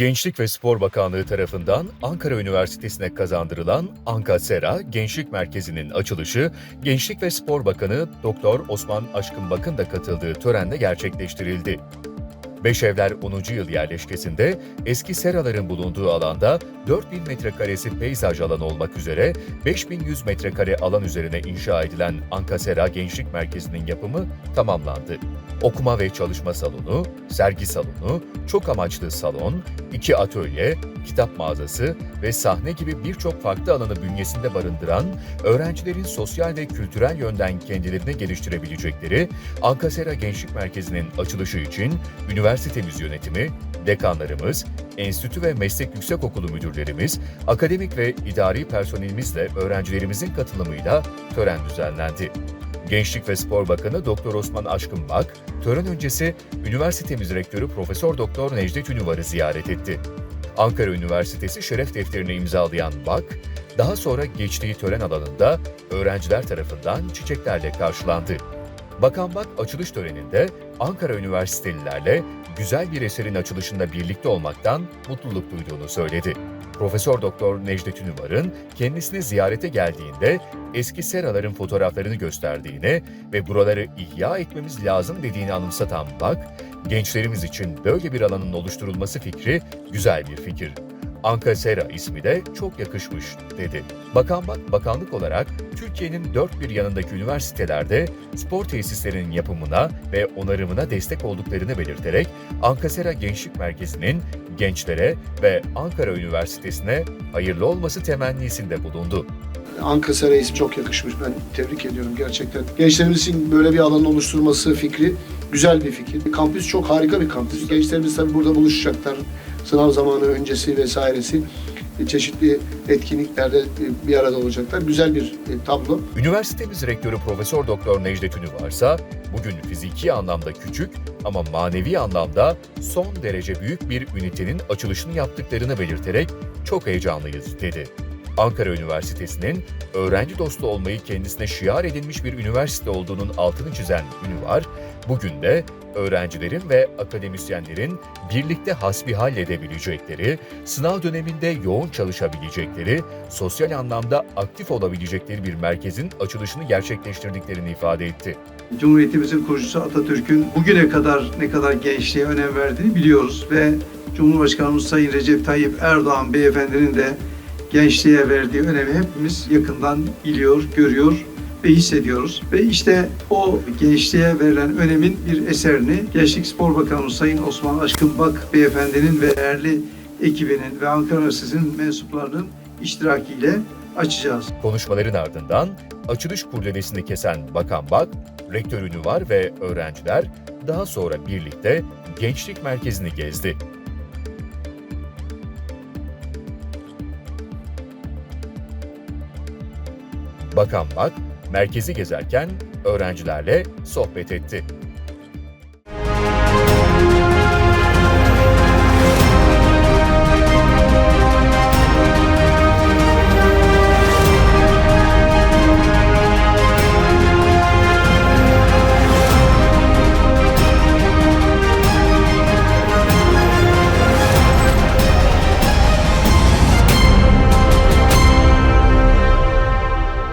Gençlik ve Spor Bakanlığı tarafından Ankara Üniversitesi'ne kazandırılan Ankasera Gençlik Merkezi'nin açılışı, Gençlik ve Spor Bakanı Doktor Osman Aşkın Bakın da katıldığı törenle gerçekleştirildi. Beşevler 10. yıl yerleşkesinde eski seraların bulunduğu alanda 4000 metrekaresi peyzaj alanı olmak üzere 5100 metrekare alan üzerine inşa edilen Ankasera Gençlik Merkezi'nin yapımı tamamlandı. Okuma ve çalışma salonu, sergi salonu, çok amaçlı salon, iki atölye, kitap mağazası ve sahne gibi birçok farklı alanı bünyesinde barındıran, öğrencilerin sosyal ve kültürel yönden kendilerini geliştirebilecekleri Ankasera Gençlik Merkezi'nin açılışı için üniversitemiz yönetimi, dekanlarımız, enstitü ve meslek yüksekokulu müdürlerimiz, akademik ve idari personelimizle öğrencilerimizin katılımıyla tören düzenlendi. Gençlik ve Spor Bakanı Doktor Osman Aşkın Bak, tören öncesi üniversitemiz rektörü Profesör Doktor Necdet Ünüvar'ı ziyaret etti. Ankara Üniversitesi şeref defterini imzalayan Bak, daha sonra geçtiği tören alanında öğrenciler tarafından çiçeklerle karşılandı. Bakan Bak açılış töreninde Ankara Üniversitelilerle güzel bir eserin açılışında birlikte olmaktan mutluluk duyduğunu söyledi. Profesör Doktor Necdet Ünüvar'ın kendisini ziyarete geldiğinde eski seraların fotoğraflarını gösterdiğini ve buraları ihya etmemiz lazım dediğini anımsatan Bak, gençlerimiz için böyle bir alanın oluşturulması fikri güzel bir fikir. Anka Sera ismi de çok yakışmış, dedi. Bakan Bak, bakanlık olarak Türkiye'nin dört bir yanındaki üniversitelerde spor tesislerinin yapımına ve onarımına destek olduklarını belirterek Ankasera Gençlik Merkezi'nin gençlere ve Ankara Üniversitesi'ne hayırlı olması temennisinde bulundu. Ankara ismi çok yakışmış. Ben tebrik ediyorum gerçekten. Gençlerimiz için böyle bir alanın oluşturması fikri güzel bir fikir. Kampüs çok harika bir kampüs. Gençlerimiz tabii burada buluşacaklar. Sınav zamanı öncesi vesairesi çeşitli etkinliklerde bir arada olacaklar. Güzel bir e, tablo. Üniversitemiz rektörü Profesör Doktor Necdet Ünüvarsa bugün fiziki anlamda küçük ama manevi anlamda son derece büyük bir ünitenin açılışını yaptıklarını belirterek çok heyecanlıyız dedi. Ankara Üniversitesi'nin öğrenci dostu olmayı kendisine şiar edilmiş bir üniversite olduğunun altını çizen Ünüvar, bugün de öğrencilerin ve akademisyenlerin birlikte hasbihal edebilecekleri, sınav döneminde yoğun çalışabilecekleri, sosyal anlamda aktif olabilecekleri bir merkezin açılışını gerçekleştirdiklerini ifade etti. Cumhuriyetimizin kurucusu Atatürk'ün bugüne kadar ne kadar gençliğe önem verdiğini biliyoruz ve Cumhurbaşkanımız Sayın Recep Tayyip Erdoğan beyefendinin de gençliğe verdiği önemi hepimiz yakından biliyor, görüyor ve hissediyoruz. Ve işte o gençliğe verilen önemin bir eserini Gençlik Spor Bakanımız Sayın Osman Aşkın Bak beyefendinin ve değerli ekibinin ve Ankara Üniversitesi'nin mensuplarının iştirakiyle açacağız. Konuşmaların ardından açılış kurdelesini kesen Bakan Bak, rektör Ünüvar ve öğrenciler daha sonra birlikte gençlik merkezini gezdi. Bakan Bak, merkezi gezerken öğrencilerle sohbet etti.